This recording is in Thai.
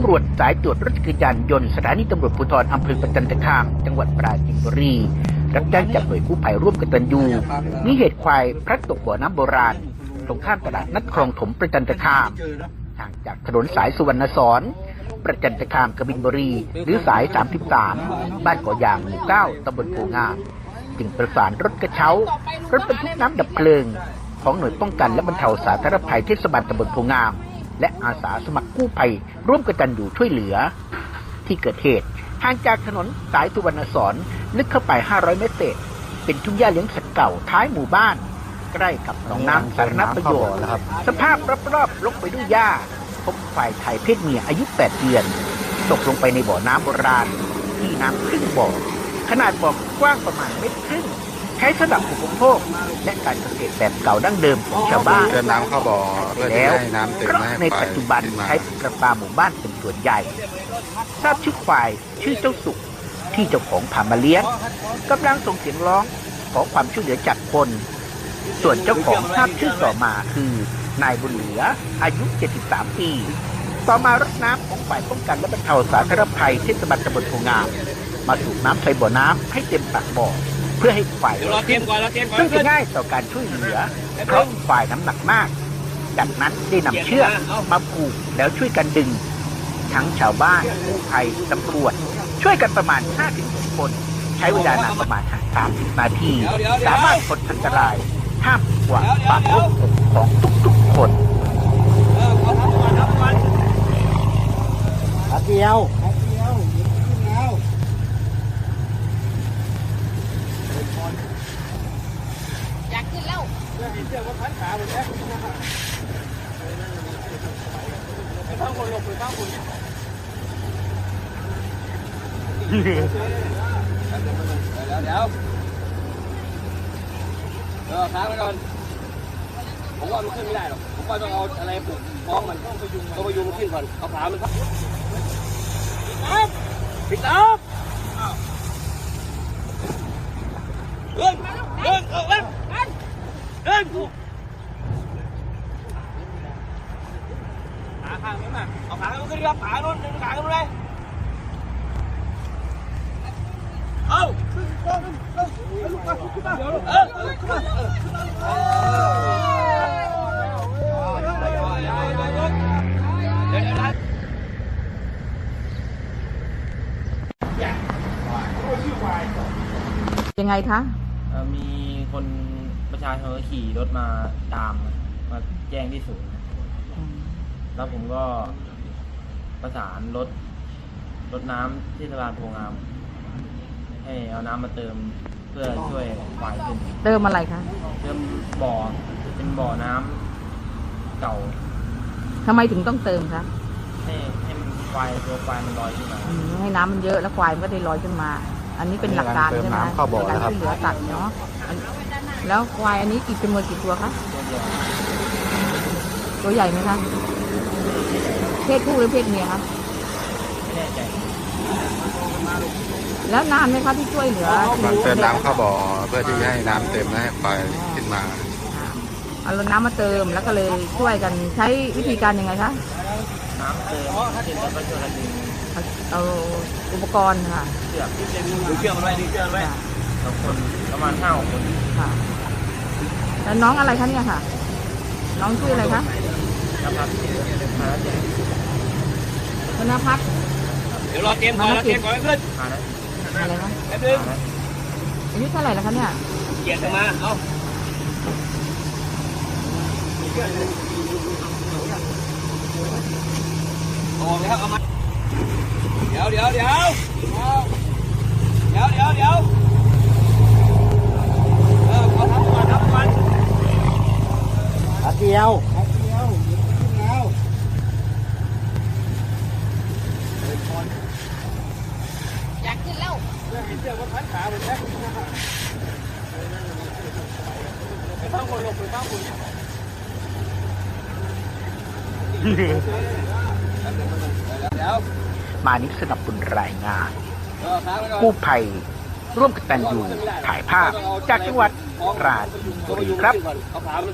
ำรวจสายตรวจรถจักรยานยนต์สถานีตำรวจภูธรอำเภอประจันตคาม จังหวัดปราจีนบุรีรับแจ้งจากหน่วยกู้ภัยร่วมกตัญญูมีเหตุควายพลัดตกบ่อน้ำโบราณ ตรงข้ามตลาดนัดคลองถมประจันตคามห่างจากถนนสายสุวรรณสอนประจันตคามกบินบุรี หรือสาย 33 บ้านก่อยางหมู่9ตำบลโพงามจึงประสานรถกระเช้า รถบรรทุกน้ำดับเพลิง ของหน่วยป้องกันและบรรเทาสาธารณภัยเทศบาลตำบลโพงาม และอาสาสมัครกู้ภัยร่วมกตันอยู่ช่วยเหลือ ที่เกิดเหตุห่างจากถนนสายสุวรรณสอนลึกเข้าไป 500 เมตรเศษเป็นทุ่งหญ้าเลี้ยงสัตว์เก่าท้ายหมู่บ้าน ใกล้กับหนองน้ำสาธารณประโยชน์นะครับสภาพรอบๆลกไปด้วยหญ้าพบฝ่ายไทยเพศเมียอายุ 8 เดือน ตกลงไปในบ่อน้ำโบราณ ที่น้ำครึ่งบ่อ ขนาดบ่อกว้างประมาณเมตรครึ่งใช้สำหรับอุปโภคและการเกษตรแบบเก่าดั้งเดิมของชาวบ้านเติมน้ำเข้าบ่อเพื่อที่แล้วให้น้ำเต็มเพราะไม่ให้ในไฟปัจจุบันขึ้นมาใช้ประปาหมู่บ้านเป็นส่วนใหญ่ ทราบชื่อควายชื่อเจ้าสุขที่เจ้าของพามาเลี้ยงกำลังส่งเสียงร้องขอความช่วยเหลือจากคน ส่วนเจ้าของทราบชื่อต่อมาคือนายบุญเหลืออายุ 73 ปี ต่อมารถน้ำของฝ่ายป้องกันและบรรเทาสาธารณภัยเทศบาลตำบลโพงาม มาสูบน้ำใส่บ่อน้ำให้เต็มปากบ่อ เพื่อให้ฝ่ายเดี๋ยวรอเตรียมก่อนรอเตรียมก่อนซึ่งจะง่ายต่อการช่วยเหลือเพราะฝ่ายน้ำหนักมาก จากนั้นได้นำเชือกมาผูกแล้วช่วยกันดึง ทั้งชาวบ้านกู้ภัยตำรวจช่วยกันประมาณ5-6คน ใช้เวลานานประมาณ 30 นาทีสามารถพ้นอันตรายท่ามกลางความร่วมมือของทุกๆคนเออเอาทำก่อนทำก่อนขาเดียว อยากขึ้นแล้ว เดี๋ยวเดี๋ยวเออค้างไว้ก่อนผมว่ามันขึ้นไม่ได้หรอก ผมว่าต้องเอาอะไรผูกคล้องมันต้องพยุงต้องพยุงมันขึ้นก่อน เอาขามันครับปิดน้ำเดินเดินเออเดิน เดินขาข้างนี้มาเอาขาข้างนู้นขึ้นครับขาโนู้นดึงขาข้างนู้นเลยเอายังไงคะ เอ่อมีคน ประชาชนขี่รถมาตามมาแจ้งที่ศูนย์แล้วผมก็ประสานรถรถน้ำที่สะพานโพงาม ให้เอาน้ำมาเติมเพื่อช่วยควายขึ้นเติมอะไรคะเติมบ่อเป็นบ่อน้ำเก่าทำไมถึงต้องเติมคะให้ให้มันควายตัวควายมันลอยขึ้นมาอืมให้น้ำมันเยอะแล้วควายมันก็ได้ลอยขึ้นมา อันนี้เป็นหลักการเติมใช่ไหมน้ำเข้าบ่อในการนะครับช่วยเหลือสัตว์เนาะอัน แล้วควายอันนี้กี่จำนวนกี่ตัวคะ ตัวเดียวตัวใหญ่ไหมคะ เพศผู้หรือเพศเมียคะไม่แน่ใจแล้วนานไหมคะที่ช่วยเหลือมันเติมน้ำเข้าบ่อเพื่อที่จะให้น้ำเต็มไม่ให้ไฟขึ้นมาเอาน้ำมาเติมแล้วก็เลยช่วยกันใช้วิธีการยังไงคะน้ำเติมขึ้นแล้วก็ช่วยกันดึงเอาเอาอุปกรณ์ค่ะเชือกดึงเชือกมันไว้ดึงเชือกมันไว้ สองคนประมาณห้าหกคนค่ะ แล้วน้องอะไรคะเนี่ยค่ะ น้องชื่ออะไรคะนะครับมาแล้วเจ็บธนพัฒน์เดี๋ยวรอเตรียมก่อนรอเตรียมก่อนให้ขึ้นมาแล้วอะไรคะแป๊บนึงมาแล้วอายุเท่าไหร่แล้วคะเนี่ยเหยียดกันมา เอาออกเลยครับเอามา เดี๋ยวเดี๋ยวเดี๋ยวเดี๋ยวเดี๋ยวเดี๋ยวเออเอาทำก่อนทำก่อน ขาเดียว อยากขึ้นแล้ว เดี๋ยวมานิสนับบุญรายงานเออค้างไว้ก่อนกู้ภัยร่วมกตันยูถ่ายภาพจากจังหวัดปราจีนบุรีครับเอาขามัน